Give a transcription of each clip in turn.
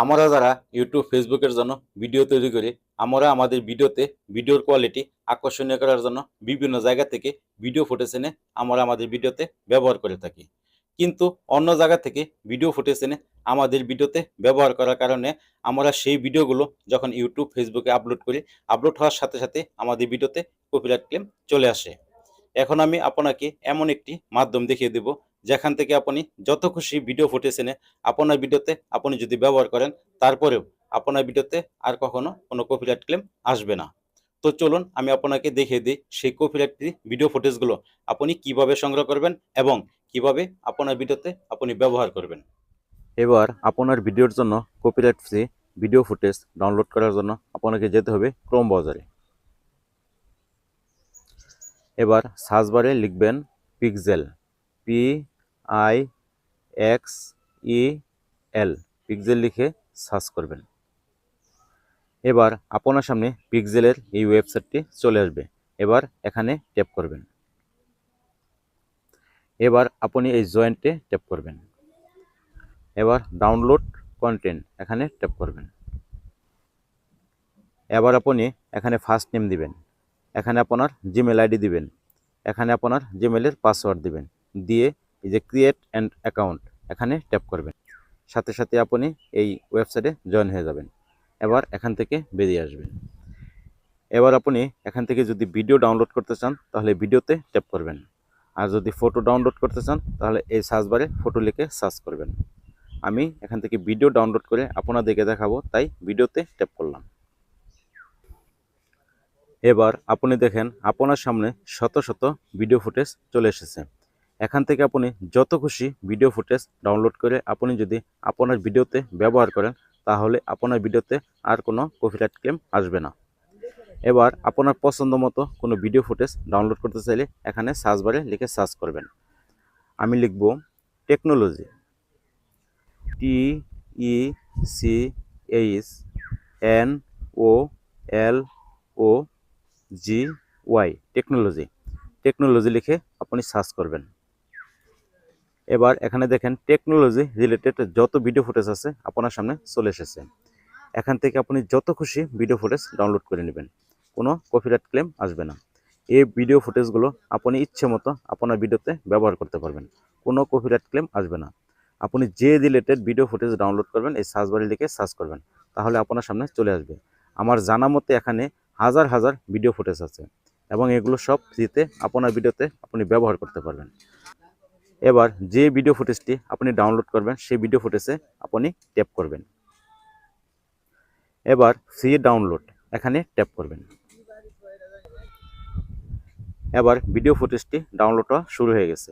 আমরা যারা ইউটিউব ফেসবুকের জন্য ভিডিও তৈরি করি, আমরা আমাদের ভিডিওতে ভিডিওর কোয়ালিটি আকর্ষণীয় করার জন্য বিভিন্ন জায়গা থেকে ভিডিও ফুটেজ এনে আমরা আমাদের ভিডিওতে ব্যবহার করে থাকি। কিন্তু অন্য জায়গা থেকে ভিডিও ফুটেজ এনে আমাদের ভিডিওতে ব্যবহার করার কারণে আমরা সেই ভিডিওগুলো যখন ইউটিউব ফেসবুকে আপলোড করি আপলোড হওয়ার সাথে সাথে আমাদের ভিডিওতে কপিরাইট ক্লেম চলে আসে। এখন আমি আপনাকে এমন একটি মাধ্যম দেখিয়ে দেব যেখান থেকে আপনি যত খুশি ভিডিও ফুটেজ এনে আপনার ভিডিওতে আপনি যদি ব্যবহার করেন, তারপরেও আপনার ভিডিওতে আর কখনো কোনো কপিরাইট ক্লেম আসবে না। তো চলুন আমি আপনাকে দেখিয়ে দিই সেই কপিরাইট ভিডিও ফুটেজগুলো আপনি কীভাবে সংগ্রহ করবেন এবং কীভাবে আপনার ভিডিওতে আপনি ব্যবহার করবেন। এবার আপনার ভিডিওর জন্য copyright free video footage download করার জন্য আপনাকে যেতে হবে ক্রোম ব্রাউজারে এবার সার্চ বারে লিখবেন Pexels P I, X, E, L Pexels লিখে সার্চ করবেন। এবার আপনার সামনে পিক্সেলের এই ওয়েবসাইটটি চলে আসবে। এবার এখানে ট্যাপ করবেন। এবার আপনি এই জয়েন্টে ট্যাপ করবেন। এবার ডাউনলোড কন্টেন্ট এখানে ট্যাপ করবেন। এবার আপনি এখানে ফার্স্ট নেম দিবেন। এখানে আপনার জিমেল আইডি দিবেন। এখানে আপনার জিমেলের পাসওয়ার্ড দিবেন। দিয়ে এই যে ক্রিয়েট অ্যান্ড অ্যাকাউন্ট এখানে ট্যাপ করবেন। সাথে সাথে আপনি এই ওয়েবসাইটে জয়েন হয়ে যাবেন। এবার এখান থেকে বেরিয়ে আসবেন। এবার আপনি এখান থেকে যদি ভিডিও ডাউনলোড করতে চান, তাহলে ভিডিওতে ট্যাপ করবেন। আর যদি ফটো ডাউনলোড করতে চান, তাহলে এই সার্চ বারে ফটো লিখে সার্চ করবেন। আমি এখান থেকে ভিডিও ডাউনলোড করে আপনাদেরকে দেখাবো, তাই ভিডিওতে ট্যাপ করলাম। এবার আপনি দেখেন, আপনার সামনে শত শত ভিডিও ফুটেজ চলে এসেছে। এখান থেকে আপনি যত খুশি ভিডিও ফুটেজ ডাউনলোড করে আপনি যদি আপনার ভিডিওতে ব্যবহার করেন, তাহলে আপনার ভিডিওতে আর কোনো কপিরাইট ক্লেম আসবে না। এবার আপনার পছন্দ মতো কোনো ভিডিও ফুটেজ ডাউনলোড করতে চাইলে এখানে সার্চ বারে লিখে সার্চ করবেন। আমি লিখব technology T E C H N O L O G Y technology technology লিখে আপনি সার্চ করবেন। এবার এখানে দেখেন টেকনোলজি রিলেটেড যত ভিডিও ফুটেজ আছে আপনার সামনে চলে এসেছে। এখান থেকে আপনি যত খুশি ভিডিও ফুটেজ ডাউনলোড করে নেবেন, কোনো কপিরাইট ক্লেম আসবে না। এই ভিডিও ফুটেজগুলো আপনি ইচ্ছে মতো আপনার ভিডিওতে ব্যবহার করতে পারবেন, কোনো কপিরাইট ক্লেম আসবে না। আপনি যে রিলেটেড ভিডিও ফুটেজ ডাউনলোড করবেন, এই সার্চ বাড়ি লিখে সার্চ করবেন, তাহলে আপনার সামনে চলে আসবে। আমার জানা মতে এখানে হাজার হাজার ভিডিও ফুটেজ আছে এবং এগুলো সব ফ্রিতে আপনার ভিডিওতে আপনি ব্যবহার করতে পারবেন। এবার যে ভিডিও ফুটেজটি আপনি ডাউনলোড করবেন, সেই ভিডিও ফুটেজে আপনি ট্যাপ করবেন। এবার সি ডাউনলোড এখানে ট্যাপ করবেন। এবার ভিডিও ফুটেজটি ডাউনলোড হওয়া শুরু হয়ে গেছে।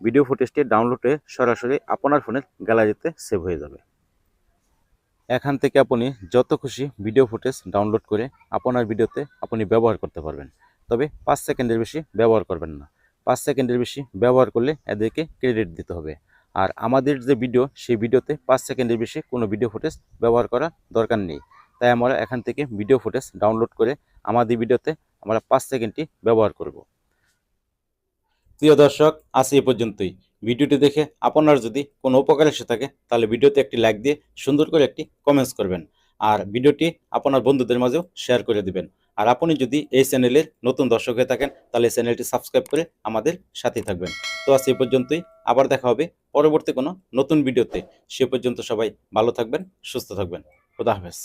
ভিডিও ফুটেজটি ডাউনলোড হয়ে সরাসরি আপনার ফোনের গ্যালারিতে সেভ হয়ে যাবে। এখান থেকে আপনি যত খুশি ভিডিও ফুটেজ ডাউনলোড করে আপনার ভিডিওতে আপনি ব্যবহার করতে পারবেন। তবে পাঁচ সেকেন্ডের বেশি ব্যবহার করবেন না। পাঁচ সেকেন্ডের বেশি ব্যবহার করলে এদেরকে ক্রেডিট দিতে হবে। আর আমাদের যে ভিডিও সেই ভিডিওতে পাঁচ সেকেন্ডের বেশি কোনো ভিডিও ফুটেজ ব্যবহার করা দরকার নেই। তাই আমরা এখান থেকে ভিডিও ফুটেজ ডাউনলোড করে আমাদের ভিডিওতে আমরা পাঁচ সেকেন্ডটি ব্যবহার করব। প্রিয় দর্শক, আজ এ পর্যন্তই। ভিডিওটি দেখে আপনার যদি কোনো উপকার এসে থাকে, তাহলে ভিডিওতে একটি লাইক দিয়ে সুন্দর করে একটি কমেন্টস করবেন। আর ভিডিওটি আপনার বন্ধুদের মাঝেও শেয়ার করে দিবেন। আর আপনি যদি এই চ্যানেলের নতুন দর্শক হয়ে থাকেন, তাহলে চ্যানেলটি সাবস্ক্রাইব করে আমাদের সাথে থাকবেন। তো আজ এই পর্যন্তই, আবার দেখা হবে পরবর্তী কোনো নতুন ভিডিওতে। সে পর্যন্ত সবাই ভালো থাকবেন, সুস্থ থাকবেন। খুদা হাফেজ।